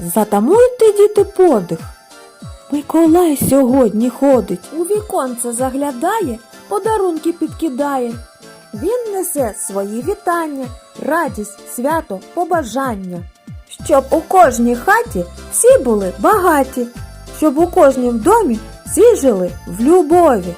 Затамуйте, діти, подих. Миколай сьогодні ходить. У віконце заглядає, подарунки підкидає. Він несе свої вітання, радість, свято, побажання. Щоб у кожній хаті всі були багаті, щоб у кожнім домі всі жили в любові.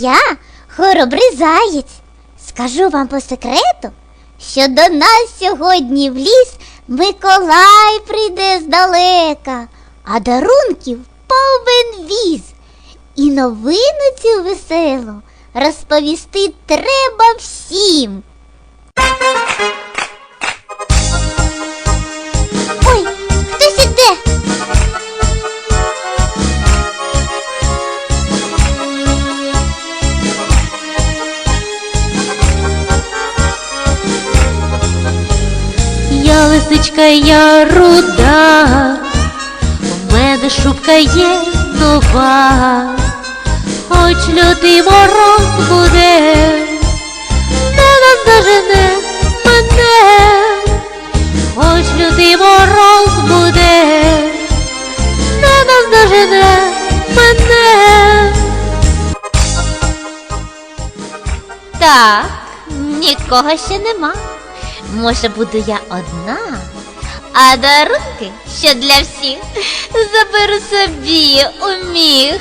Я хоробрий заєць. Скажу вам по секрету, що до нас сьогодні в ліс Миколай прийде здалека, а дарунків повен віз. І новину цю веселу розповісти треба всім. Лисичка, я руда, в мене шубка є нова, хоч лютий мороз буде, не наздожене мене, хоч лютий мороз буде, не наздожене мене. Так, нікого ще нема. Може, буду я одна, а дарунки, що для всіх, заберу собі у міг.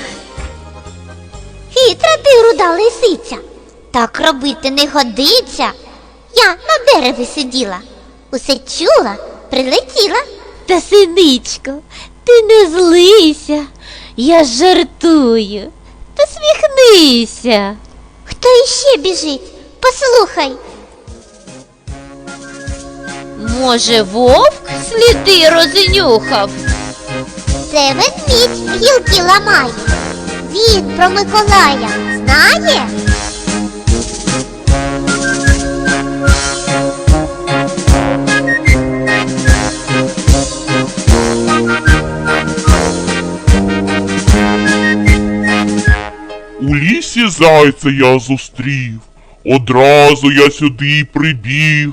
Хитра ти, руда лисиця. Так робити не годиться. Я на дереві сиділа, усе чула, прилетіла. Та синичко, ти не злися, я жартую. Та сміхнися. Хто іще біжить? Послухай. Може, вовк сліди рознюхав? Це ведмідь гілки ламає. Він про Миколая знає? У лісі зайця я зустрів, одразу я сюди прибіг.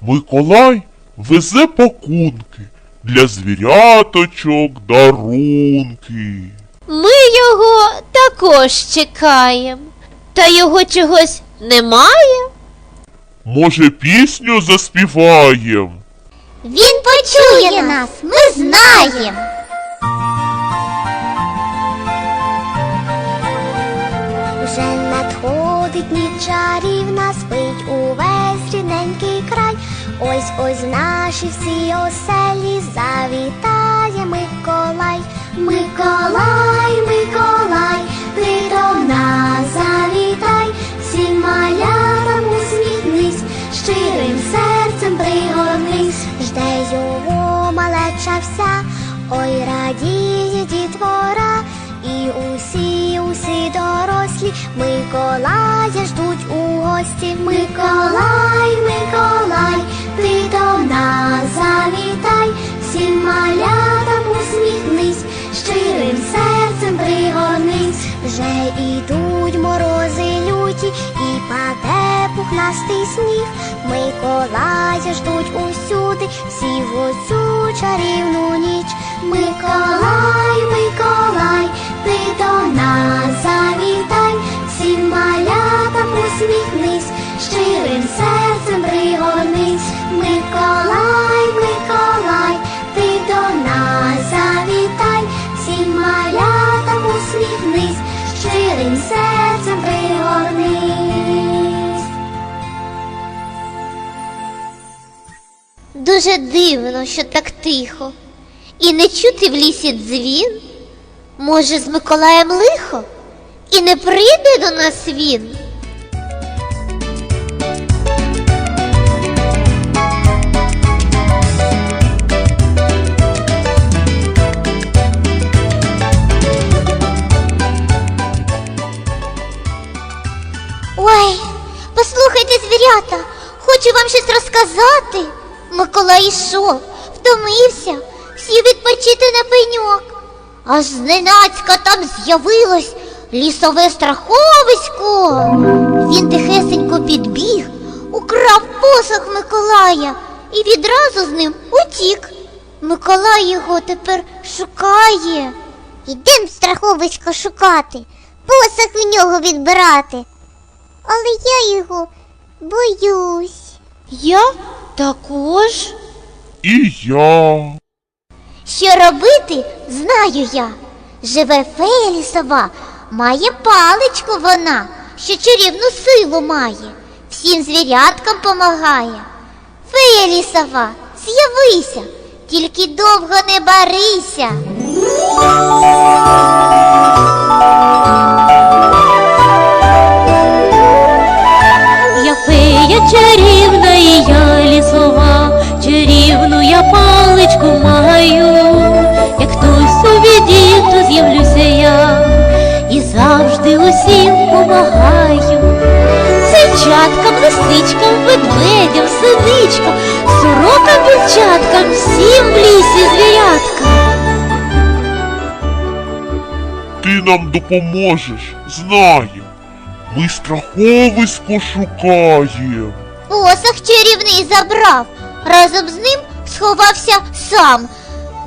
Миколай везе пакунки для звіряточок дарунки. Ми його також чекаємо. Та його чогось немає? Може, пісню заспіваєм? Він почує нас, ми знаємо. Вже надходить ніч чарівна, спить увесь. Ось ось наші всі оселі завітає Миколай. Миколай, Миколай, ти до нас завітай, всім малятам усміхнись, щирим серцем пригорнись, жде його малеча вся, ой радіє дітвора. І усі, усі дорослі Миколая ждуть у гості. Миколай, Миколай, ти до нас завітай, всім малятам усміхнись, щирим серцем пригорнись. Вже ідуть морози люті, і паде пухнастий сніг. Миколая ждуть усюди, всі в оцю чарівну ніч. Миколай, Миколай, ти до нас завітай, всім малятам усміхнись, щирим серцем пригорнись. Миколай, Миколай, ти до нас завітай, всім малятам усміхнись, щирим серцем пригорнись. Дуже дивно, що так тихо. І не чути в лісі дзвін. Може, з Миколаєм лихо? І не прийде до нас він. Послухайте, хочу вам щось розказати. Миколай ішов, втомився, сів відпочити на пеньок. аж зненацька там з'явилось лісове страховисько. Він тихесенько підбіг, украв посох Миколая і відразу з ним утік. Миколай його тепер шукає. Ідем страховисько шукати, посох у нього відбирати. Але я його боюсь. Я також. І я. Що робити, знаю я. Живе фея лісова, має паличку вона, що чарівну силу має, всім звіряткам помагає. Фея лісова, з'явися, тільки довго не барися. Я лісова, чарівну я паличку маю. Як хтось біді, то з'явлюся я і завжди усім помагаю. Зайчаткам, лисичкам, ведмедям, синичкам, сорокам, дівчаткам, всім в лісі звіряткам. Ти нам допоможеш, знаєм. Ми страховисько шукаєм. Посох чарівний забрав, разом з ним сховався сам.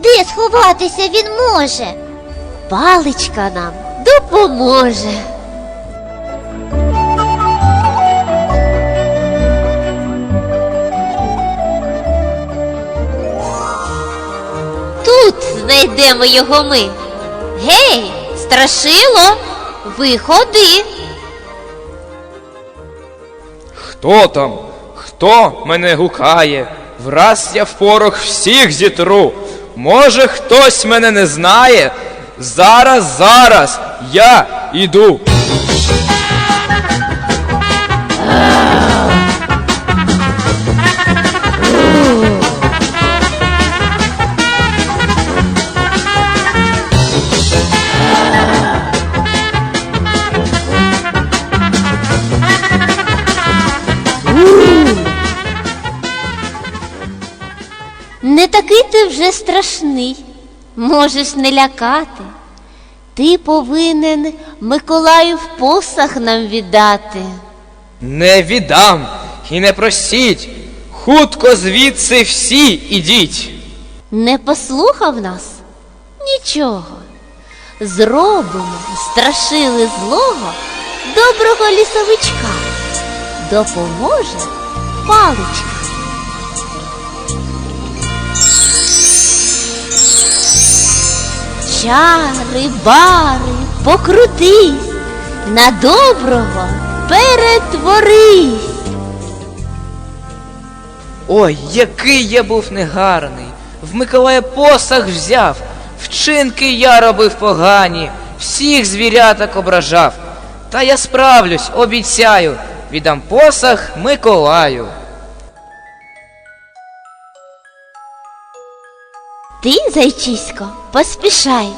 Де сховатися він може? Паличка нам допоможе. Тут знайдемо його ми. Гей, страшило, виходи. Хто там? Хто мене гукає? Враз я в порох всіх зітру. Може, хтось мене не знає? Зараз, зараз я іду. Не такий ти вже страшний, можеш не лякати. Ти повинен Миколаїв посах нам віддати. Не віддам і не просіть. Хутко звідси всі ідіть. Не послухав нас? Нічого. Зробимо, страшили злого, доброго лісовичка. Допоможе паличка. Чари, бари, покрутись, на доброго перетворись. Ой, який я був негарний. В Миколая посах взяв, вчинки я робив погані, всіх звіряток ображав. Та я справлюсь, обіцяю, віддам посах Миколаю. Ти, зайчисько, поспішай,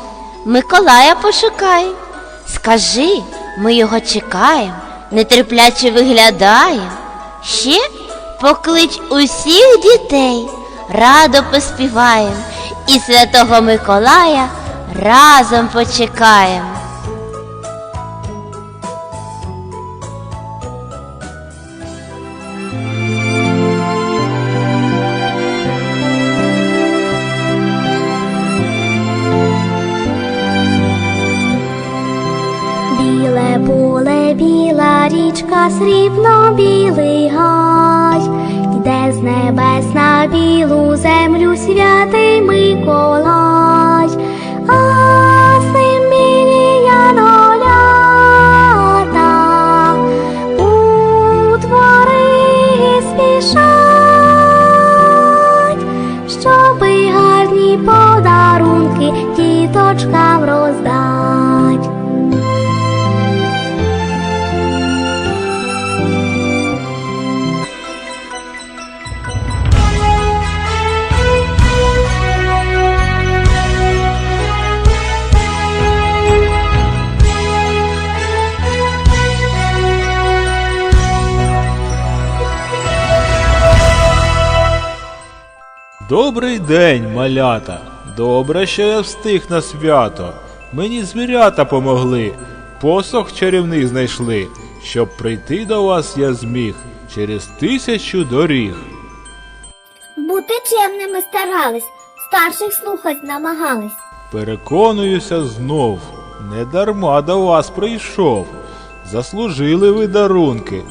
Миколая пошукай. Скажи, ми його чекаємо, нетерпляче виглядаємо. Ще поклич усіх дітей, радо поспіваєм, і святого Миколая разом почекаєм. Річка, срібно білий гай, йде з небес на білу землю святий Миколай, Добрий день, малята! Добре, що я встиг на свято. Мені звірята помогли, посох чарівний знайшли, щоб прийти до вас я зміг через тисячу доріг. Бути чемними старались, старших слухать намагались. Переконуюся знов, не дарма до вас прийшов. Заслужили ви дарунки,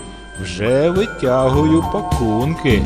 вже витягую пакунки.